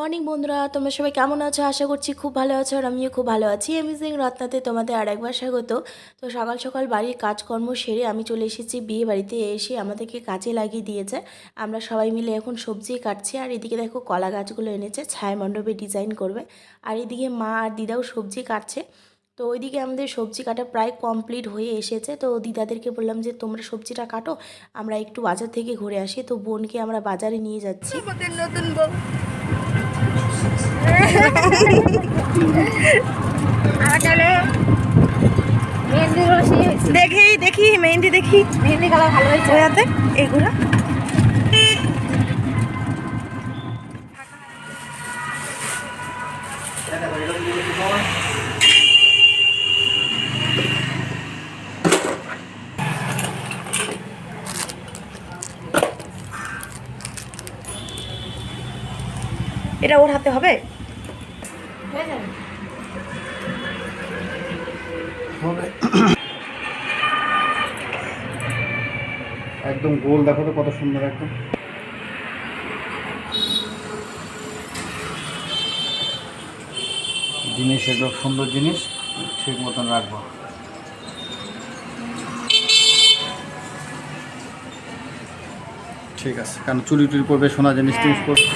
Morning বন্ধুরা, তোমরা সবাই কেমন আছো? আশা করছি খুব ভালো আছো আর আমিও খুব ভালো আছি। এমিজিং রত্নাতে তোমাদের আরেকবার স্বাগত। তো সকাল সকাল বাড়ির কাজকর্ম সেরে আমি চলে এসেছি। বিয়ে বাড়িতে এসে আমাদেরকে কাজে লাগিয়ে দিয়েছে। আমরা সবাই মিলে এখন সবজি কাটছি আর এদিকে দেখো কলা গাছগুলো এনেছে, ছায়া মণ্ডপে ডিজাইন করবে। আর এদিকে মা আর দিদাও সবজি কাটছে। তো ওইদিকে আমাদের সবজি কাটা প্রায় কমপ্লিট হয়ে এসেছে। তো দিদাদেরকে বললাম যে, তোমরা সবজিটা কাটো, আমরা একটু বাজার থেকে ঘুরে আসি। তো বোনকে আমরা বাজারে নিয়ে যাচ্ছি। নতুন দেখি দেখি মেহেন্দি দেখি মেহেন্দি কালার ভালো হয়েছে ওয়াতে এগুলো এটা ওর হাতে হবে? একদম গোল দেখো তো কত সুন্দর একদম। জিনিস এগুলো সুন্দর জিনিস ঠিক মতন রাখব। ঠিক আছে কারণ চুরি টুরি পড়বে সোনা জিনিস টিনিস পড়বে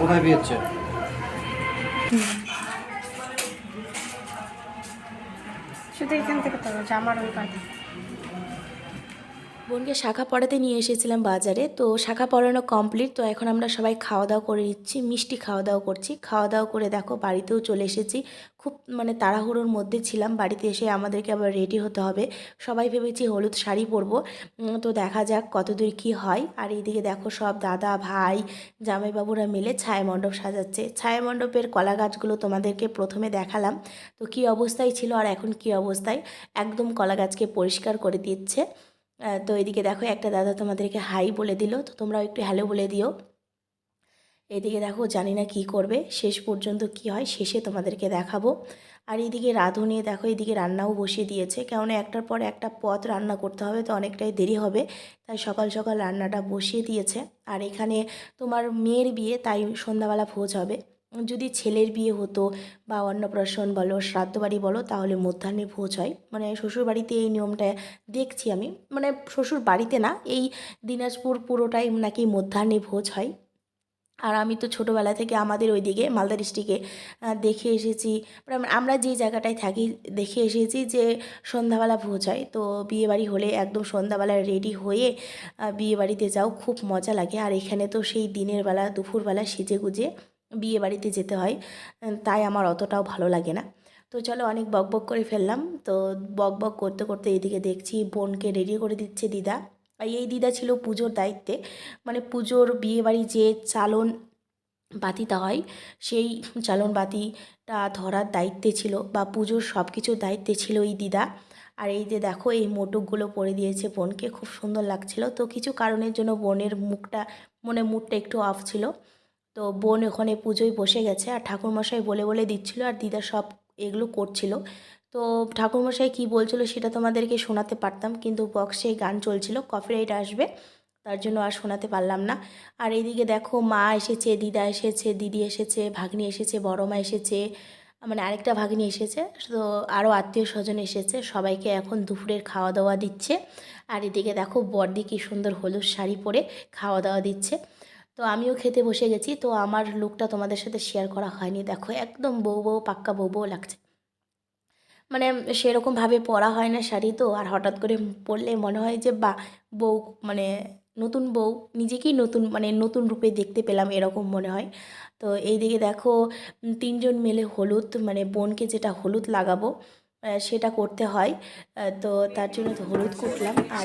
কোথায় বিয়ে শুধু এখান থেকে তো জামার ওই কাঁধে বোনকে শাখা পড়াতে নিয়ে এসেছিলাম বাজারে, তো শাখা পড়ানো কমপ্লিট তো এখন আমরা সবাই খাওয়া দাওয়া করে নিচ্ছি, মিষ্টি খাওয়া দাওয়া করছি। খাওয়া দাওয়া করে দেখো বাড়িতেও চলে এসেছি। খুব মানে তাড়াহুড়োর মধ্যে ছিলাম, বাড়িতে এসে আমাদেরকে আবার রেডি হতে হবে। সবাই ভেবেছি হলুদ শাড়ি পরবো তো দেখা যাক কতদূর কি হয়। আর এইদিকে দেখো সব দাদা, ভাই, জামাইবাবুরা মিলে ছায়া মণ্ডপ সাজাচ্ছে। ছায়া মণ্ডপের কলা গাছগুলো তোমাদেরকে প্রথমে দেখালাম, তো কি অবস্থায় ছিল আর এখন কি অবস্থায়? একদম কলা গাছকে পরিষ্কার করে দিচ্ছে। তো এদিকে দেখো, একটা দাদা তোমাদেরকে হাই বলে দিল, তো তোমরাও একটু হ্যালো বলে দিও। এদিকে দেখো, জানি না কি করবে, শেষ পর্যন্ত কি হয়, শেষে তোমাদেরকে দেখাবো। আর এদিকে রাঁধুনি, দেখো, এদিকে রান্নাও বসিয়ে দিয়েছে, কেননা একটার পর একটা পথ রান্না করতে হবে, তো অনেকটাই দেরি হবে, তাই সকাল সকাল রান্নাটা বসিয়ে দিয়েছে। আর এখানে তোমার মেয়ের বিয়ে, তাই সন্ধ্যাবেলা ভোজ হবে। যদি ছেলের বিয়ে হতো বা অন্নপ্রাশন বলো শ্রাদ্ধ বাড়ি বলো, তাহলে মধ্যাহ্নে ভোজ হয়। মানে শ্বশুর বাড়িতে এই নিয়মটা দেখছি আমি। মানে শ্বশুর বাড়িতে না, এই দিনাজপুর পুরোটাই নাকি মধ্যাহ্নে ভোজ হয়। আর আমি তো ছোটোবেলা থেকে আমাদের ওইদিকে, মালদা ডিস্ট্রিক্টে দেখে এসেছি। মানে আমরা- যে জায়গাটায় থাকি, দেখে এসেছি যে সন্ধ্যাবেলা ভোজ হয়। তো বিয়েবাড়ি হলে একদম সন্ধ্যাবেলা রেডি হয়ে বিয়েবাড়িতে যাও, খুব মজা লাগে। আর এখানে তো সেই দিনের বেলা, দুপুরবেলা সেজে গুজে বিয়ে বাড়িতে যেতে হয়। তাই আমার অতটাও ভালো লাগে না। তো চলো অনেক বক বক করে ফেললাম। তো বক বক করতে করতে এদিকে দেখছি বোনকে রেডি করে দিচ্ছে দিদা। আর এই দিদা ছিল পুজোর দায়িত্বে। মানে পুজোর বিয়েবাড়ি যে চালন বাতিটা হয়, সেই চালন বাতিটা ধরার দায়িত্বে ছিল বা পুজোর সব কিছুর দায়িত্বে ছিল এই দিদা। আর এই যে দেখো, এই মোটকগুলো পরে দিয়েছে বোনকে। খুব সুন্দর লাগছিল। তো কিছু কারণের জন্য বোনের মুখটা মানে মুডটা একটু অফ ছিল। তো বোন ওখানে পুজোয় বসে গেছে আর ঠাকুরমশাই বলে বলে দিচ্ছিল আর দিদা সব এগুলো করছিল। তো ঠাকুরমশাই কী বলছিল সেটা তোমাদেরকে শোনাতে পারতাম কিন্তু বক্সে গান চলছিল কপিরাইট আসবে, তার জন্য আর শোনাতে পারলাম না। আর এইদিকে দেখো মা এসেছে, দিদা এসেছে, দিদি এসেছে, ভাগ্নি এসেছে, বড় মা এসেছে মানে আরেকটা ভাগ্নি এসেছে, তো আরও আত্মীয় স্বজন এসেছে, সবাইকে এখন দুপুরের খাওয়া দাওয়া দিচ্ছে। আর এদিকে দেখো বর্দি কী সুন্দর হলুদ শাড়ি পরে খাওয়া দাওয়া দিচ্ছে। তো আমিও খেতে বসে গেছি। তো আমার লুকটা তোমাদের সাথে শেয়ার করা হয়নি। দেখো, একদম বউ বউ, পাক্কা বউ বউ লাগছে। মানে সেরকমভাবে পরা হয় না শাড়ি তো। আর হঠাৎ করে পরলে মনে হয় যে বা বউ মানে নতুন বউ, নিজেকেই নতুন মানে নতুন রূপে দেখতে পেলাম, এরকম মনে হয়। তো এইদিকে দেখো তিনজন মিলে হলুদ মানে বোনকে যেটা হলুদ লাগাবো সেটা করতে হয়। তো তার জন্য তো হলুদ কুটলাম। আর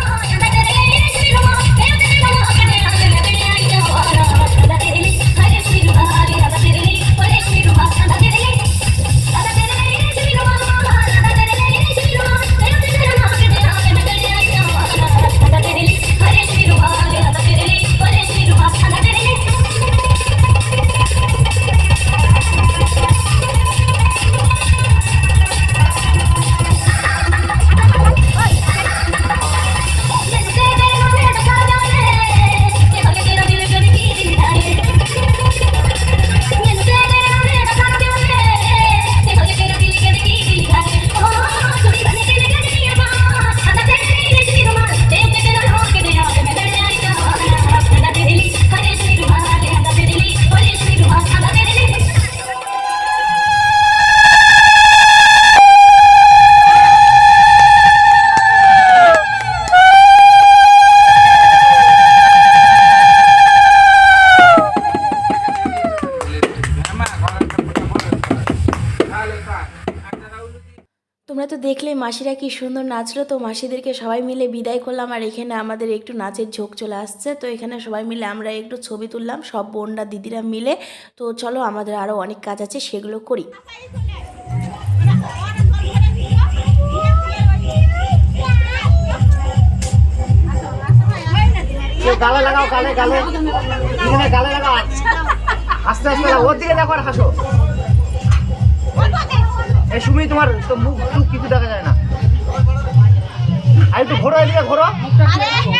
তোমরা তো দেখলে মাসিরা কি সুন্দর নাচলো তো মাসিদেরকে সবাই মিলে বিদায় করলাম আর এখানে আমাদের একটু নাচের ঝোঁক চলে আসছে। তো এখানে সবাই মিলে আমরা একটু ছবি তুললাম, সব বোনরা দিদিরা মিলে। তো চলো আমাদের আরও অনেক কাজ আছে, সেগুলো করি। আস্তে আস্তে ওর দিকে দেখো আর হাসো। এই সুমি তোমার তো মুখ টুক কিছু দেখা যায় না। আর একটু ঘোরো এদিকে ঘোরো।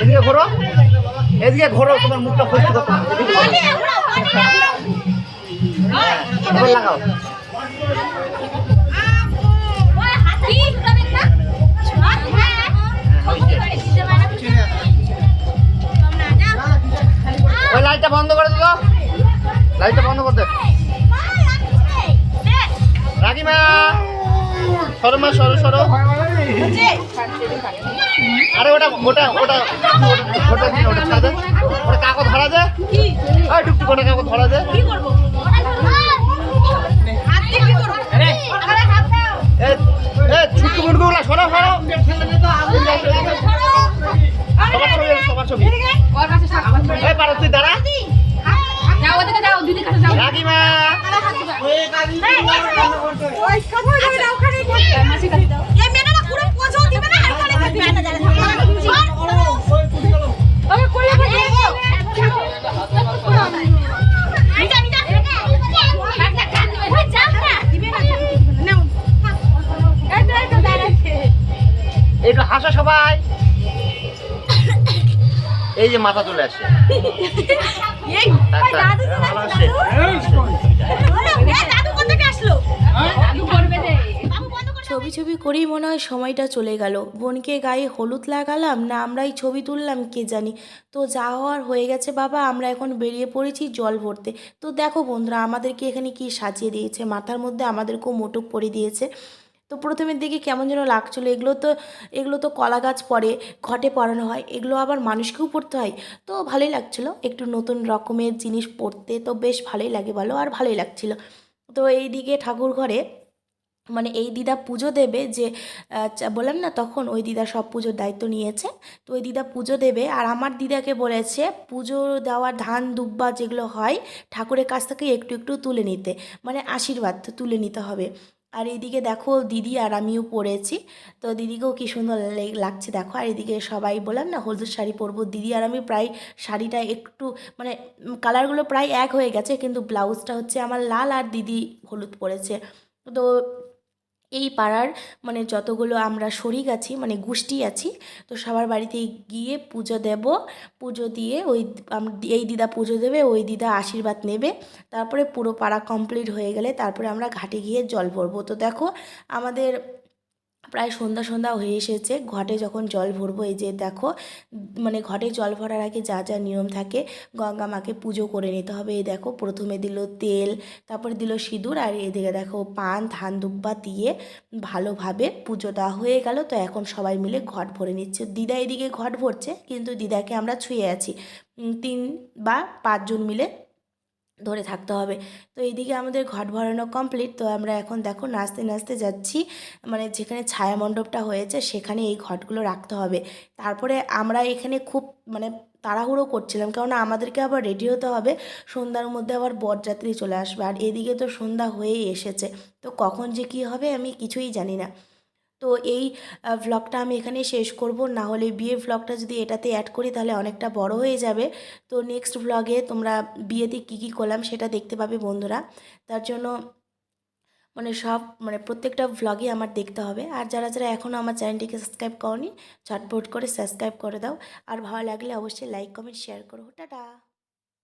এদিকে ঘোরো। এদিকে ঘোরো তোমার মুখটা ফসতে করতে ঘোরো। হ্যাঁ, লাগাও। ওই লাইটটা বন্ধ করে দিল। লাইটটা বন্ধ করতে রাগিমা সরো মা, সরো সরো। আরে ওটা ওটা ওটা ওটা দিন ওটা ছাড়া ওটা কাকো ধরা দে ওই টুকটুক ওটা কাকো ধরা দে এ এ, ছুট্টু মুটগুলো সরো সরো। এই যে মাথা চলে আসে আচ্ছা। ছবি ছবি করেই মনে হয় সময়টা চলে গেল বোনকে গায়ে হলুদ লাগালাম না আমরাই ছবি তুললাম কে জানি তো যা হওয়ার হয়ে গেছে বাবা আমরা এখন বেরিয়ে পড়েছি জল ভরতে তো দেখো বন্ধুরা আমাদেরকে এখানে কি সাজিয়ে দিয়েছে মাথার মধ্যে আমাদেরকেও মোটক পরে দিয়েছে তো প্রথমের দিকে কেমন যেন লাগছিল, এগুলো তো এগুলো তো কলা গাছ পরে ঘটে পরানো হয়, এগুলো আবার মানুষকেও পড়তে হয়। তো ভালোই লাগছিল, একটু নতুন রকমের জিনিস পড়তে, তো বেশ ভালোই লাগে বলো, আর ভালোই লাগছিল। তো এইদিকে ঠাকুর ঘরে মানে এই দিদা পুজো দেবে যে বললাম না তখন ওই দিদা সব পুজোর দায়িত্ব নিয়েছে, তো ওই দিদা পুজো দেবে, আর আমার দিদাকে বলেছে পুজো দেওয়ার ধান, দুব্বা যেগুলো হয়, ঠাকুরের কাছ থেকে একটু একটু তুলে নিতে মানে আশীর্বাদ তুলে নিতে হবে। আর এদিকে দেখো দিদি আর আমিও পরেছি তো দিদিকেও কি সুন্দর লাগছে দেখো। আর এদিকে সবাই বললাম না, হলুদ শাড়ি পরবো। দিদি আর আমি প্রায় শাড়িটা একটু মানে কালারগুলো প্রায় এক হয়ে গেছে, কিন্তু ব্লাউজটা হচ্ছে আমার লাল আর দিদি হলুদ পরেছে। তো এই পাড়ার মানে যতগুলো আমরা শরিক আছি মানে গোষ্ঠী আছি, তো সবার বাড়িতে গিয়ে পুজো দেব। পুজো দিয়ে ওই এই দিদা পুজো দেবে, ওই দিদা আশীর্বাদ নেবে। তারপরে পুরো পাড়া কমপ্লিট হয়ে গেলে তারপরে আমরা ঘাটে গিয়ে জল ভরবো। তো দেখো, আমাদের প্রায় সন্ধ্যা সন্ধ্যা হয়ে এসেছে। ঘটে যখন জল ভরবো, এই যে দেখো মানে ঘটে জল ভরার আগে যা যা নিয়ম থাকে, গঙ্গা মাকে পুজো করে নিতে হবে। এই দেখো, প্রথমে দিল তেল, তারপরে দিল সিঁদুর, আর এদিকে দেখো, পান, ধান, দুব্বা দিয়ে ভালোভাবে পুজোটা হয়ে গেল। তো এখন সবাই মিলে ঘট ভরে নিচ্ছে। দিদা এদিকে ঘট ভরছে, কিন্তু দিদাকে আমরা ছুঁয়ে আছি। তিন বা পাঁচজন মিলে ধরে থাকতে হবে। তো এইদিকে আমাদের ঘট ভরানো কমপ্লিট তো আমরা এখন দেখো নাচতে নাচতে যাচ্ছি। মানে যেখানে ছায়া মণ্ডপটা হয়েছে সেখানে এই ঘটগুলো রাখতে হবে। তারপরে আমরা এখানে খুব মানে তাড়াহুড়ো করছিলাম কারণ আমাদেরকে আবার রেডি হতে হবে। সন্ধ্যার মধ্যে আবার বরযাত্রী চলে আসবে। আর এদিকে তো সন্ধ্যা হয়েই এসেছে। তো কখন যে কী হবে আমি কিছুই জানি না। তো এই ভ্লগটা আমি এখানে শেষ করব। না হলে বিয়ে ভ্লগটা যদি এটাতে অ্যাড করি তাহলে অনেকটা বড় হয়ে যাবে। তো নেক্সট ভ্লগে তোমরা বিয়েতে কী কী করলাম সেটা দেখতে পাবে বন্ধুরা। তার জন্য মানে সব মানে প্রত্যেকটা ভ্লগই আমার দেখতে হবে। আর যারা যারা এখনও আমার চ্যানেলটিকে সাবস্ক্রাইব করনি চটপট করে সাবস্ক্রাইব করে দাও। আর ভালো লাগলে অবশ্যই লাইক কমেন্ট শেয়ার করো। টাটা!